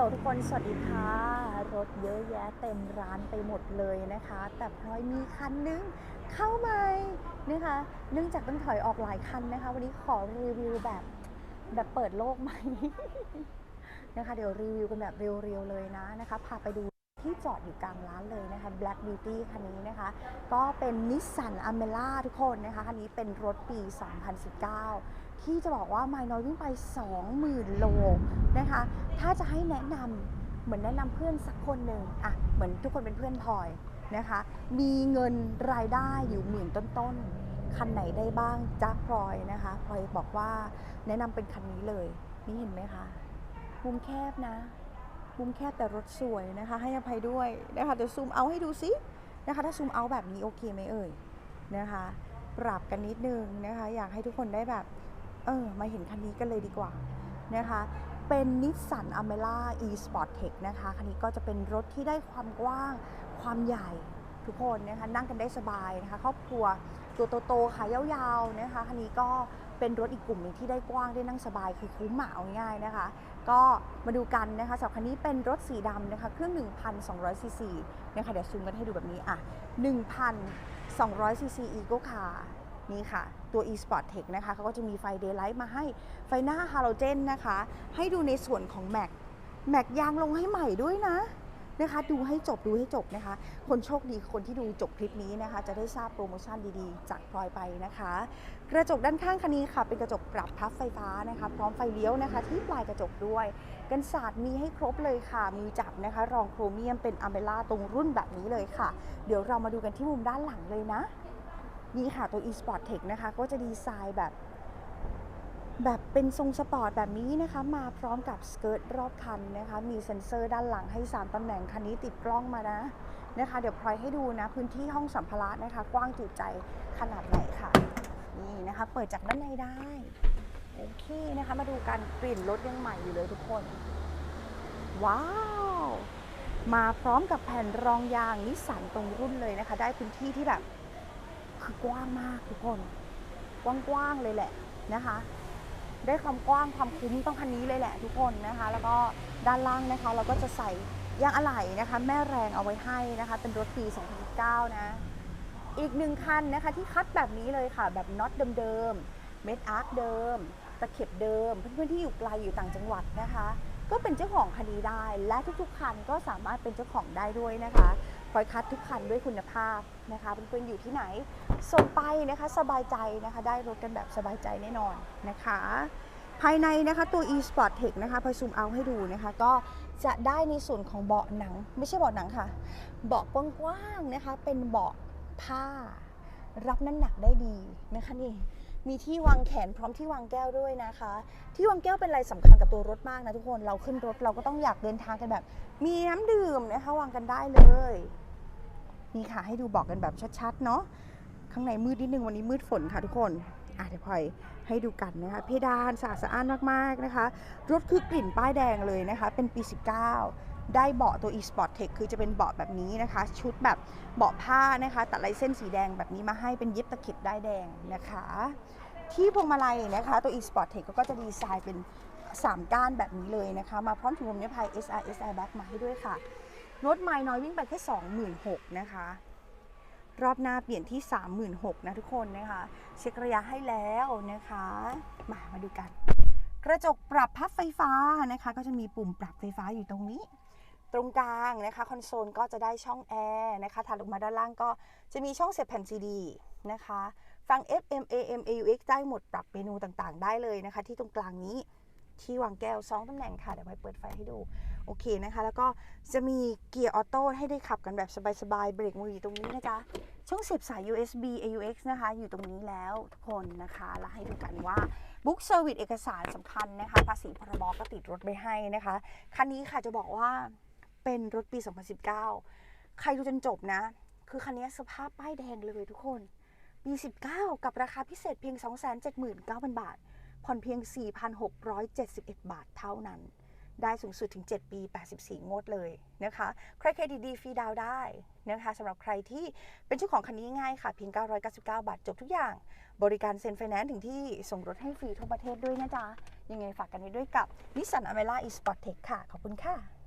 ลทุกคน สวัสดีค่ะ รถเยอะแยะเต็มร้านไปหมดเลยนะคะ แต่พลอยมีคันนึงเข้ามานะคะ เนื่องจากต้องถอยออกหลายคันนะคะ วันนี้ขอรีวิวแบบแบบเปิดโลกใหม่ นะคะ เดี๋ยวรีวิวกันแบบเรียวๆเลยนะนะคะ พาไปดู ที่จอดอยู่กลางร้านเลยนะคะ Black Beauty คันนี้นะคะ ก็เป็นนิสสันอเมล่าทุกคนนะคะ คันนี้เป็นรถปี 2019 ที่จะบอกว่าไมน้อยวิ่งไป 20,000 โลนะคะ ถ้าจะให้แนะนำเหมือนแนะนำเพื่อนสักคนหนึ่งอะเหมือนทุกคนเป็นเพื่อนพลอยนะคะ มีเงินรายได้อยู่หมื่นต้นๆ คันไหนได้บ้างจ้าพลอยนะคะพลอยบอกว่าแนะนำเป็นคันนี้เลย นี่เห็นไหมคะมุมแคบนะ มุมแคบแต่รถสวยนะคะ ให้อภัยด้วยนะคะเดี๋ยวซูมเอาให้ดูซินะคะ ถ้าซูมเอาแบบนี้โอเคไหมเอ่ยนะคะ ปรับกันนิดนึงนะคะ อยากให้ทุกคนได้แบบ เออ มาเห็นคันนี้กันเลยดีกว่านะคะ เป็นนิสสันอเมล่า e sport tech นะคะ คันนี้ก็จะเป็นรถที่ได้ความกว้างความใหญ่ทุกคนนะคะ นั่งกันได้สบายนะคะ ครอบครัวตัวโตๆขายาวๆนะคะ คันนี้ก็เป็นรถอีกกลุ่มหนึ่งที่ได้กว้างได้นั่งสบายคือคุ้มหมาเอาง่ายนะคะ ก็มาดูกันนะคะสำหรับคันนี้เป็นรถสีดำนะคะเครื่อง 1,200ซีซีนะคะเดี๋ยวซูมกันให้ดูแบบนี้อะ1,200ซีซี Eco Car นี่ค่ะ ตัว e-sport tech นะคะเขาก็จะมีไฟ daylight มาให้ไฟหน้าฮาโลเจนนะคะ ให้ดูในส่วนของแม็กแม็กยางลงให้ใหม่ด้วยนะ นะคะ ดูให้จบดูให้จบนะคะ คนโชคดีคนที่ดูจบคลิปนี้นะคะ จะได้ทราบโปรโมชั่นดีๆ จากพลอยไปนะคะ กระจกด้านข้างคันนี้ค่ะ เป็นกระจกปรับพับไฟฟ้านะคะ พร้อมไฟเลี้ยวนะคะ ที่ปลายกระจกด้วย กันศาสตร์มีให้ครบเลยค่ะ มือจับนะคะ รองโครเมียมเป็นอัมเมล่าตรงรุ่นแบบนี้เลยค่ะ เดี๋ยวเรามาดูกันที่มุมด้านหลังเลยนะ นี่ค่ะตัว e-sport tech นะคะ ก็จะดีไซน์แบบ แบบเป็นทรงสปอร์ตแบบนี้นะคะ มาพร้อมกับสเกิร์ตรอบคันนะคะ มีเซ็นเซอร์ด้านหลังให้ 3 ตำแหน่งคันนี้ติดกล้องมานะนะคะ เดี๋ยวพลอยให้ดูนะ พื้นที่ห้องสัมภาระนะคะ กว้างจุใจขนาดไหนค่ะ นี่นะคะ เปิดจากด้านในได้ โอเคนะคะ มาดูกันกลิ่นรถยังใหม่อยู่เลยทุกคน ว้าว มาพร้อมกับแผ่นรองยางนิสสันตรงรุ่นเลยนะคะ ได้พื้นที่ที่แบบคือกว้างมากทุกคน กว้างๆเลยแหละนะคะ ได้ความกว้างความคุ้มต้องคันนี้เลยแหละทุกคนนะคะ แล้วก็ด้านล่างนะคะ เราก็จะใส่ยางอะไหล่นะคะ แม่แรงเอาไว้ให้นะคะ เป็นรถปี 2019 นะ อีกหนึ่งคันนะคะที่คัดแบบนี้เลยค่ะ แบบน็อตเดิมๆเม็ดอาร์คเดิมตะเข็บเดิม เพื่อนๆที่อยู่ไกลอยู่ต่างจังหวัดนะคะ ก็เป็นเจ้าของคันนี้ได้ และทุกๆคันก็สามารถเป็นเจ้าของได้ด้วยนะคะคอยคัดทุกคันด้วยคุณภาพนะคะเพื่อนๆอยู่ที่ไหน ส่งไปนะคะสบายใจนะคะได้รถกันแบบสบายใจแน่นอนนะคะ ภายในนะคะตัว e-sport tech นะคะพอซูมเอาให้ดูนะคะก็จะได้ในส่วนของเบาะหนัง ไม่ใช่เบาะหนังค่ะ เบาะกว้างๆนะคะเป็นเบาะผ้า รับน้ำหนักได้ดีนะคะนี่มีที่วางแขนพร้อมที่วางแก้วด้วยนะคะ ที่วางแก้วเป็นอะไรสำคัญกับตัวรถมากนะทุกคนเราขึ้นรถเราก็ต้องอยากเดินทางกันแบบ มีน้ำดื่มนะคะวางกันได้เลย นี่ค่ะให้ดูบอกกันแบบชัดๆเนาะ ข้างในมืดนิดนึงวันนี้มืดฝนค่ะทุกคนอะเดี๋ยวพลอยให้ดูกันนะคะเพดานสะอาดสะอ้านมากๆนะคะ รถคือกลิ่นป้ายแดงเลยนะคะ เป็นปี 19 ได้เบาะตัว e-sport tech คือจะเป็นเบาะแบบนี้นะคะ ชุดแบบเบาะผ้านะคะตัดลายเส้นสีแดงแบบนี้มาให้เป็นเย็บตะเข็บได้แดงนะคะ ที่พวงมาลัยนะคะ ตัว e-sport tech ก็จะดีไซน์เป็น 3 ก้านแบบนี้เลยนะคะ มาพร้อมถุงลมนิรภัย SRS airbag มาให้ด้วยค่ะรถไมล์น้อยวิ่งไปแค่26,000นะคะ รอบหน้าเปลี่ยนที่ 36,000นะทุกคนนะคะ เช็คระยะให้แล้วนะคะ มามาดูกัน กระจกปรับพับไฟฟ้านะคะ ก็จะมีปุ่มปรับไฟฟ้าอยู่ตรงนี้ ตรงกลางนะคะคอนโซลก็จะได้ช่องแอร์นะคะถัดลงมาด้านล่างก็จะมีช่องเสียบแผ่นซีดีนะคะ ฟัง FM AM AUX ได้หมดปรับเมนูต่างๆ ได้เลยนะคะ ที่ตรงกลางนี้ ที่วางแก้ว 2ตำแหน่งค่ะ เดี๋ยวไปเปิดไฟให้ดู โอเคนะคะ แล้วก็จะมีเกียร์ออโต้ให้ได้ขับกันแบบสบายๆ เบรกมืออยู่ตรงนี้นะจ๊ะ ช่องเสียบสาย USB AUX นะคะ อยู่ตรงนี้แล้วทุกคนนะคะ แล้วให้ดูกันว่าบุ๊กเซอร์วิสเอกสารสำคัญนะคะ ภาษีพรบก็ติดรถไปให้นะคะ คันนี้ค่ะจะบอกว่าเป็นรถปี 2019 ใครดูจนจบนะ คือคันนี้สภาพป้ายแดงเลยทุกคนปี19 กับราคาพิเศษเพียง 279,000 บาท ผ่อนเพียง 4,671 บาทเท่านั้น ได้สูงสุดถึง 7 ปี 84 งวดเลยนะคะ ใครเครดิตดีฟรีดาวได้นะคะสำหรับใครที่เป็นเจ้าของคันนี้ง่ายค่ะ เพียง 999 บาทจบทุกอย่าง บริการเซ็นไฟแนนซ์ถึงที่ส่งรถให้ฟรีทั่วประเทศด้วยนะจ๊ะ ยังไงฝากกันไว้ด้วยกับ Nissan Avera e-Sport Tech ค่ะ ขอบคุณค่ะ